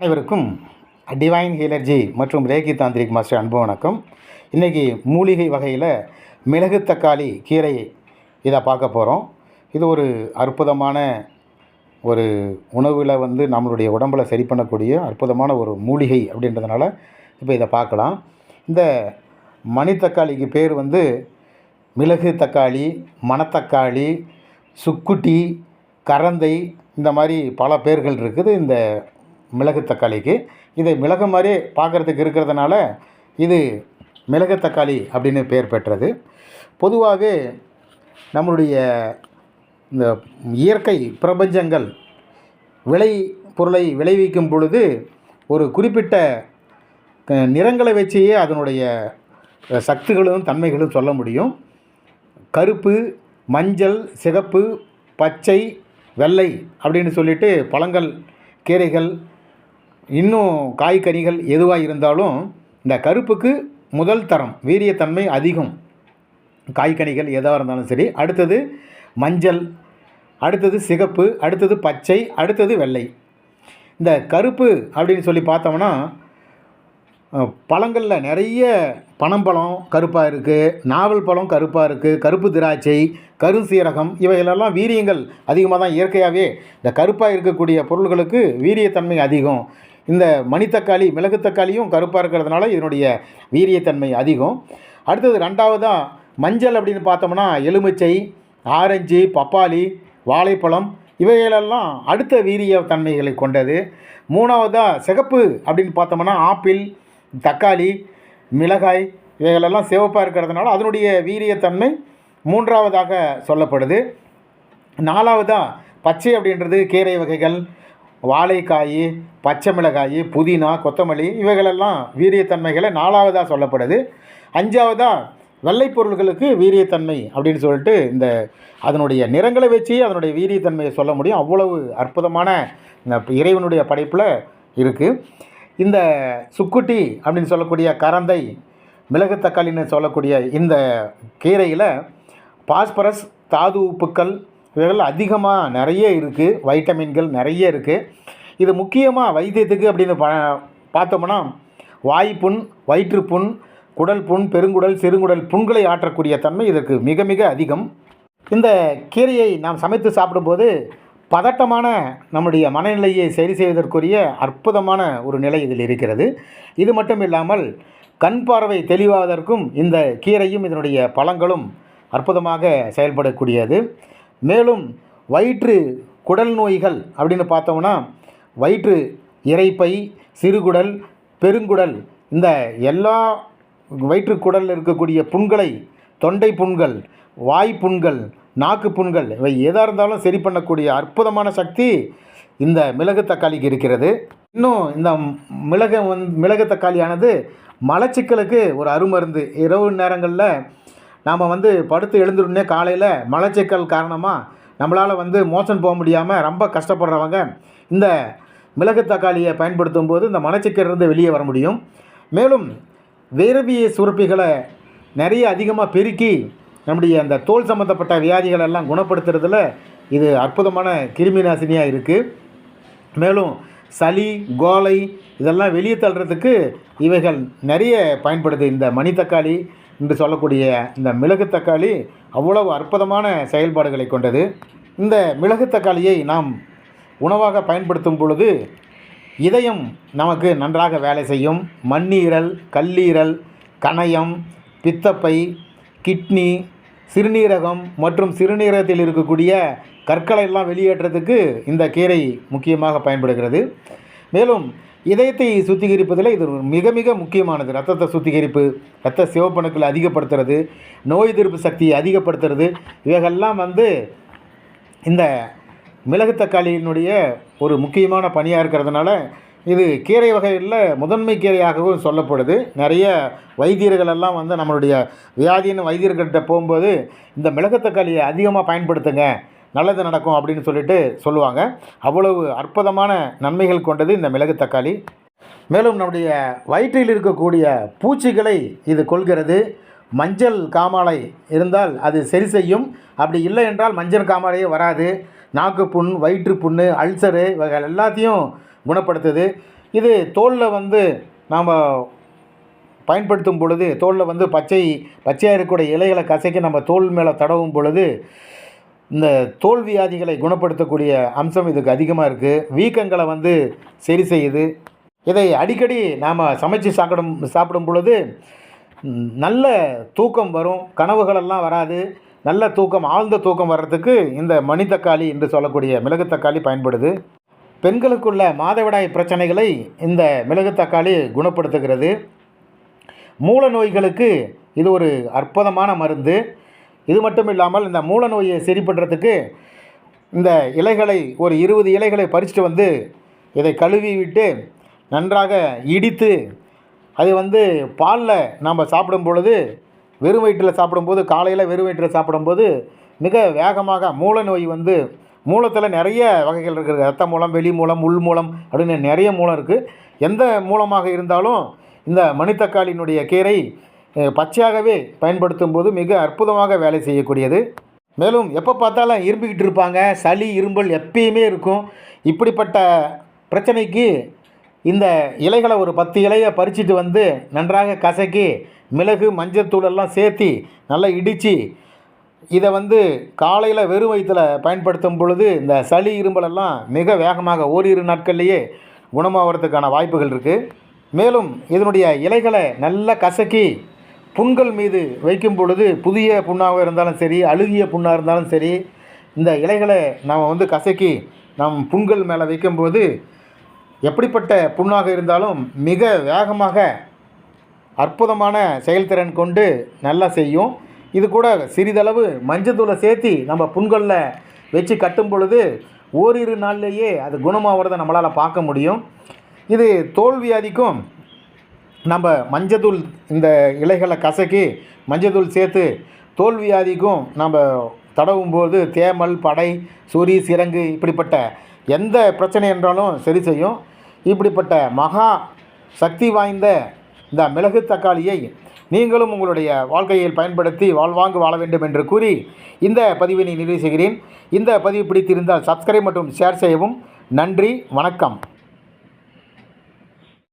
அனைவருக்கும் டிவைன் ஹீலர்ஜி மற்றும் Reiki tantric master அன்பு வணக்கம். இன்றைக்கி மூலிகை வகையில் மிளகு தக்காளி கீரை இதை பார்க்க போகிறோம் இது ஒரு அற்புதமான ஒரு உணவில் வந்து நம்மளுடைய உடம்புல சரி பண்ணக்கூடிய அற்புதமான ஒரு மூலிகை அப்படின்றதுனால இப்போ இதை பார்க்கலாம். இந்த மணித்தக்காளிக்கு பேர் வந்து மிளகு தக்காளி மணத்தக்காளி சுக்குட்டி கரந்தை இந்த மாதிரி பல பேர்கள் இருக்குது. இந்த மிளகு தக்காளிக்கு. இது மிளகு மாதிரி பார்க்குறதுக்கு இருக்கிறதுனால இது மிளகு தக்காளி அப்படின்னு பெயர் பெற்றது. பொதுவாக நம்மளுடைய இந்த இயற்கை பிரபஞ்சங்கள் விளை பொருளை விளைவிக்கும் பொழுது ஒரு குறிப்பிட்ட நிறங்களை வச்சே அதனுடைய சக்திகளும் தன்மைகளும் சொல்ல முடியும். கருப்பு மஞ்சள் சிகப்பு பச்சை வெள்ளை அப்படின்னு சொல்லிட்டு பழங்கள் கீரைகள் இன்னும் காய்கறிகள் எதுவாக இருந்தாலும் இந்த கருப்புக்கு முதல் தரம் வீரியத்தன்மை அதிகம். காய்கனிகள் எதாக இருந்தாலும் சரி. அடுத்தது மஞ்சள் அடுத்தது சிகப்பு அடுத்தது பச்சை அடுத்தது வெள்ளை. இந்த கருப்பு அப்படின்னு சொல்லி பார்த்தோம்னா பழங்களில் நிறைய பனம்பழம் கருப்பாக இருக்குது நாவல் பழம் கருப்பாக இருக்குது கருப்பு திராட்சை கருசீரகம் இவைகளெல்லாம் வீரியங்கள் அதிகமாக தான் இயற்கையாகவே இந்த கருப்பாக இருக்கக்கூடிய பொருள்களுக்கு வீரியத்தன்மை அதிகம். இந்த மணித்தக்காளி மிளகு தக்காளியும் கருப்பாக இருக்கிறதுனால இதனுடைய வீரியத்தன்மை அதிகம். அடுத்தது ரெண்டாவதாக மஞ்சள் அப்படின்னு பார்த்தோம்னா எலுமிச்சை ஆரஞ்சு பப்பாளி வாழைப்பழம் இவைகளெல்லாம் அடுத்த வீரிய தன்மைகளை கொண்டது. மூணாவதாக சிகப்பு அப்படின்னு பார்த்தோம்னா ஆப்பிள் தக்காளி மிளகாய் இவைகளெல்லாம் சிவப்பாக இருக்கிறதுனால அதனுடைய வீரியத்தன்மை மூன்றாவதாக சொல்லப்படுது. நாலாவதாக பச்சை அப்படின்றது கீரை வகைகள் வாழைக்காய் பச்சை மிளகாய் புதினா கொத்தமல்லி இவைகளெல்லாம் வீரியத்தன்மைகளை நாலாவதாக சொல்லப்படுது. அஞ்சாவதாக வெள்ளை பொருள்களுக்கு வீரியத்தன்மை அப்படின்னு சொல்லிட்டு இந்த அதனுடைய நிறங்களை வச்சு அதனுடைய வீரியத்தன்மையை சொல்ல முடியும். அவ்வளவு அற்புதமான இந்த இறைவனுடைய படைப்பில் இருக்குது இந்த சுக்குட்டி அப்படின்னு சொல்லக்கூடிய கரந்தை மிளகு தக்காளின்னு சொல்லக்கூடிய இந்த கீரையில் பாஸ்பரஸ் தாது உப்புக்கள் இவைகள் அதிகமாக நிறைய இருக்குது வைட்டமின்கள் நிறைய இருக்குது இது முக்கியமாக வைத்தியத்துக்கு அப்படின்னு ப பார்த்தோம்னா வாய்ப்புண் வயிற்றுப்புண் குடல் புண் பெருங்குடல் சிறுங்குடல் புண்களை ஆற்றக்கூடிய தன்மை இதற்கு மிக மிக அதிகம். இந்த கீரையை நாம் சமைத்து சாப்பிடும்போது பதட்டமான நம்முடைய மனநிலையை சரி செய்வதற்குரிய அற்புதமான ஒரு நிலை இதில் இருக்கிறது. இது மட்டும் இல்லாமல் கண் பார்வை தெளிவாவதற்கும் இந்த கீரையும் இதனுடைய பழங்களும் அற்புதமாக செயல்படக்கூடியது. மேலும் வயிற்று குடல் நோய்கள் அப்படின்னு பார்த்தோம்னா வயிற்று இரைப்பை சிறுகுடல் பெருங்குடல் இந்த எல்லா வயிற்றுக்குடலில் இருக்கக்கூடிய புண்களை தொண்டை புண்கள் வாய் புண்கள் நாக்கு புண்கள் இவை எதாக இருந்தாலும் சரி பண்ணக்கூடிய அற்புதமான சக்தி இந்த மிளகு தக்காளிக்கு இருக்கிறது. இன்னும் இந்த மிளகு வந் மிளகு தக்காளியானது மலச்சிக்கலுக்கு ஒரு அருமருந்து. இரவு நேரங்களில் நாம் வந்து படுத்து எழுந்துடனே காலையில் மலச்சிக்கல் காரணமாக நம்மளால் வந்து மோஷன் போக முடியாமல் ரொம்ப கஷ்டப்படுறவங்க இந்த மிளகு தக்காளியை பயன்படுத்தும் போது இந்த மலச்சிக்கலிருந்து வெளியே வர முடியும். மேலும் வேர்விய சுரப்பிகளை நிறைய அதிகமாக பெருக்கி நம்முடைய அந்த தோல் சம்மந்தப்பட்ட வியாதிகள் எல்லாம் குணப்படுத்துறதுல இது அற்புதமான கிருமி நாசினியாக இருக்குது மேலும் சளி கோலை இதெல்லாம் வெளியே தள்ளுறதுக்கு இவைகள் நிறைய பயன்படுது. இந்த மணி தக்காளி என்று சொல்லக்கூடிய இந்த மிளகு தக்காளி அவ்வளவு அற்புதமான செயல்பாடுகளை கொண்டது. இந்த மிளகு தக்காளியை நாம் உணவாக பயன்படுத்தும் பொழுது இதயம் நமக்கு நன்றாக வேலை செய்யும். மண்ணீரல் கல்லீரல் கணையம் பித்தப்பை கிட்னி சிறுநீரகம் மற்றும் சிறுநீரகத்தில் இருக்கக்கூடிய கற்களை எல்லாம் வெளியேற்றத்துக்கு இந்த கீரை முக்கியமாக பயன்படுகிறது. மேலும் இதயத்தை சுத்திகரிப்பதில் இது ஒரு மிக மிக முக்கியமானது. ரத்தத்தை சுத்திகரிப்பு ரத்த சிவப்பணுக்களை அதிகப்படுத்துறது நோய் எதிர்ப்பு சக்தியை அதிகப்படுத்துறது இவைகள்லாம் வந்து இந்த மிளகு தக்காளியினுடைய ஒரு முக்கியமான பணியாக இருக்கிறதுனால இது கீரை வகைகளில் முதன்மை கீரையாகவும் சொல்லப்படுது. நிறைய வைத்தியர்கள் எல்லாம் வந்து நம்மளுடைய வியாதின்னு வைத்தியர்கிட்ட போகும்போது இந்த மிளகு தக்காளியை அதிகமாக பயன்படுத்துங்க. நல்லது நடக்கும் அப்படின்னு சொல்லிட்டு சொல்லுவாங்க. அவ்வளவு அற்புதமான நன்மைகள் கொண்டது இந்த மிளகு தக்காளி. மேலும் நம்முடைய வயிற்றில் இருக்கக்கூடிய பூச்சிகளை இது கொள்கிறது மஞ்சள் காமாலை இருந்தால் அது சரி செய்யும். அப்படி இல்லை என்றால் மஞ்சள் காமாலையே வராது. நாக்கு புண் வயிற்று புண்ணு அல்சரு இவைகள் எல்லாத்தையும் குணப்படுத்துது. இது தோலில் வந்து நாம் பயன்படுத்தும் பொழுது தோலில் வந்து பச்சை பச்சையாக இருக்கக்கூடிய இலைகளை கசக்கி நம்ம தோல் மேலே தடவும் பொழுது இந்த தோல் வியாதிகளை குணப்படுத்தக்கூடிய அம்சம் இதுக்கு அதிகமாக இருக்குது வீக்கங்களை வந்து சரி செய்யுது. இதை அடிக்கடி நாம் சமைச்சு சாப்பிடும் சாப்பிடும் பொழுது நல்ல தூக்கம் வரும். கனவுகளெல்லாம் வராது. நல்ல தூக்கம் ஆழ்ந்த தூக்கம் வர்றதுக்கு இந்த மணித்தக்காளி என்று சொல்லக்கூடிய மிளகு தக்காளி பயன்படுது. பெண்களுக்குள்ள மாதவிடாய் பிரச்சனைகளை இந்த மிளகு தக்காளி குணப்படுத்துகிறது. மூல நோய்களுக்கு இது ஒரு அற்புதமான மருந்து. இது மட்டும் இல்லாமல் இந்த மூல நோயை சரி பண்ணுறதுக்கு இந்த இலைகளை ஒரு இருபது இலைகளை பறிச்சுட்டு வந்து இதை கழுவி விட்டு நன்றாக இடித்து அது வந்து பாலில் நாம் சாப்பிடும் பொழுது வெறும் வயிற்றில் சாப்பிடும்போது காலையில் வெறும் வயிற்றில் சாப்பிடும்போது மிக வேகமாக மூல நோய் வந்து மூலத்தில் நிறைய வகைகள் இருக்குது. ரத்த மூலம் வெளி மூலம் உள் மூலம் அப்படின்னு நிறைய மூலம் இருக்குது எந்த மூலமாக இருந்தாலும் இந்த மணித்தக்காளியினுடைய கீரை பச்சையாகவே பயன்படுத்தும் போது மிக அற்புதமாக வேலை செய்யக்கூடியது. மேலும் எப்போ பார்த்தாலும் இரும்பிக்கிட்டு இருப்பாங்க. சளி இரும்பல் எப்பயுமே இருக்கும். இப்படிப்பட்ட பிரச்சனைக்கு இந்த இலைகளை ஒரு பத்து இலையை பறிச்சிட்டு வந்து நன்றாக கசக்கி மிளகு மஞ்சத்தூள் எல்லாம் சேர்த்தி நல்லா இடித்து இதை வந்து காலையில் வெறும் வயிற்றில் பயன்படுத்தும் பொழுது இந்த சளி இரும்பலெல்லாம் மிக வேகமாக ஓரிரு நாட்கள்லேயே குணமாகிறதுக்கான வாய்ப்புகள் இருக்குது மேலும் இதனுடைய இலைகளை நல்லா கசக்கி புண்கள் மீது வைக்கும் பொழுது புதிய புண்ணாக இருந்தாலும் சரி அழுகிய புண்ணாக இருந்தாலும் சரி இந்த இலைகளை நாம் வந்து கசக்கி நம் புண்கள் மேலே வைக்கும்போது எப்படிப்பட்ட புண்ணாக இருந்தாலும் மிக வேகமாக அற்புதமான செயல்திறன் கொண்டு நல்லா செய்யும். இது கூட சிறிதளவு மஞ்சத்தூளை சேர்த்தி நம்ம புண்களில் வச்சு கட்டும் பொழுது ஓரிரு நாள்லேயே அது குணமாகிறத நம்மளால் பார்க்க முடியும். இது தோல்வியாதிக்கும் நம்ம மஞ்சத்தூள் இந்த இலைகளை கசக்கி மஞ்சத்தூள் சேர்த்து தோல் வியாதிக்கும் நம்ம தடவும் போது தேமல் படை சுரி சிரங்கு இப்படிப்பட்ட எந்த பிரச்சனை என்றாலும் சரி செய்யும். இப்படிப்பட்ட மகா சக்தி வாய்ந்த இந்த மிளகு தக்காளியை நீங்களும் உங்களுடைய வாழ்க்கையில் பயன்படுத்தி வாழ்வாங்கு வாழ வேண்டும் என்று கூறி இந்த பதிவினை நிறைவு செய்கிறேன். இந்த பதிவு பிடித்திருந்தால் சப்ஸ்கிரைப் மற்றும் ஷேர் செய்யவும். நன்றி வணக்கம்.